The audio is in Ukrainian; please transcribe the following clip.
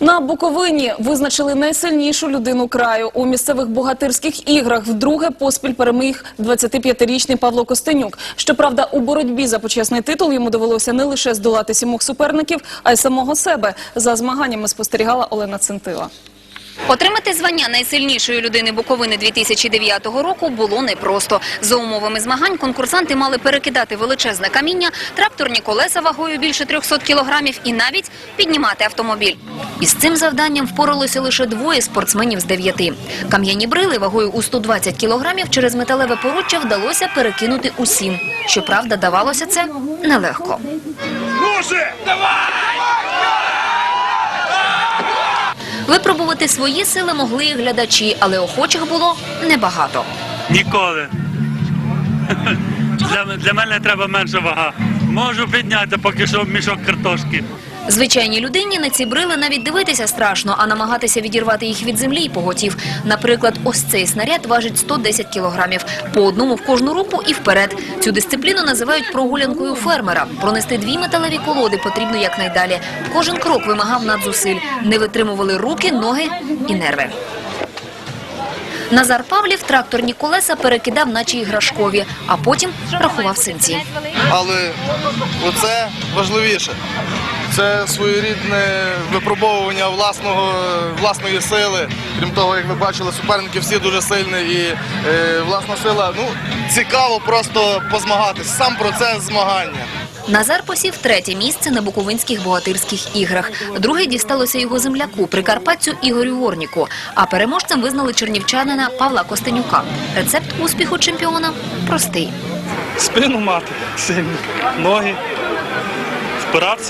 На Буковині визначили найсильнішу людину краю. У місцевих богатирських іграх вдруге поспіль переміг 25-річний Павло Костенюк. Щоправда, у боротьбі за почесний титул йому довелося не лише здолати сімох суперників, а й самого себе. За змаганнями спостерігала Олена Центила. Отримати звання найсильнішої людини Буковини 2009 року було непросто. За умовами змагань конкурсанти мали перекидати величезне каміння, тракторні колеса вагою більше 300 кілограмів і навіть піднімати автомобіль. Із цим завданням впоралося лише двоє спортсменів з дев'яти. Кам'яні брили вагою у 120 кілограмів через металеве поруччя вдалося перекинути усім. Щоправда, давалося це нелегко. Випробувати свої сили могли і глядачі, але охочих було небагато. Ніколи. Для, для мене треба менша вага. Можу підняти поки що мішок картошки. Звичайній людині на ці брили навіть дивитися страшно, а намагатися відірвати їх від землі й поготів. Наприклад, ось цей снаряд важить 110 кілограмів. По одному в кожну руку і вперед. Цю дисципліну називають прогулянкою фермера. Пронести дві металеві колоди потрібно якнайдалі. Кожен крок вимагав надзусиль. Не витримували руки, ноги і нерви. Назар Павлів тракторні колеса перекидав, наче іграшкові, а потім рахував синці. але оце важливіше. Це своєрідне випробовування власного, власної сили. Крім того, як ви бачили, суперники всі дуже сильні і е, власна сила. Ну, цікаво просто позмагатися. Сам процес змагання. Назар посів третє місце на Буковинських богатирських іграх. Друге дісталося його земляку, прикарпатцю Ігорю Ворніку. А переможцем визнали чернівчанина Павла Костенюка. Рецепт успіху чемпіона простий. спину мати сильно, ноги, впиратися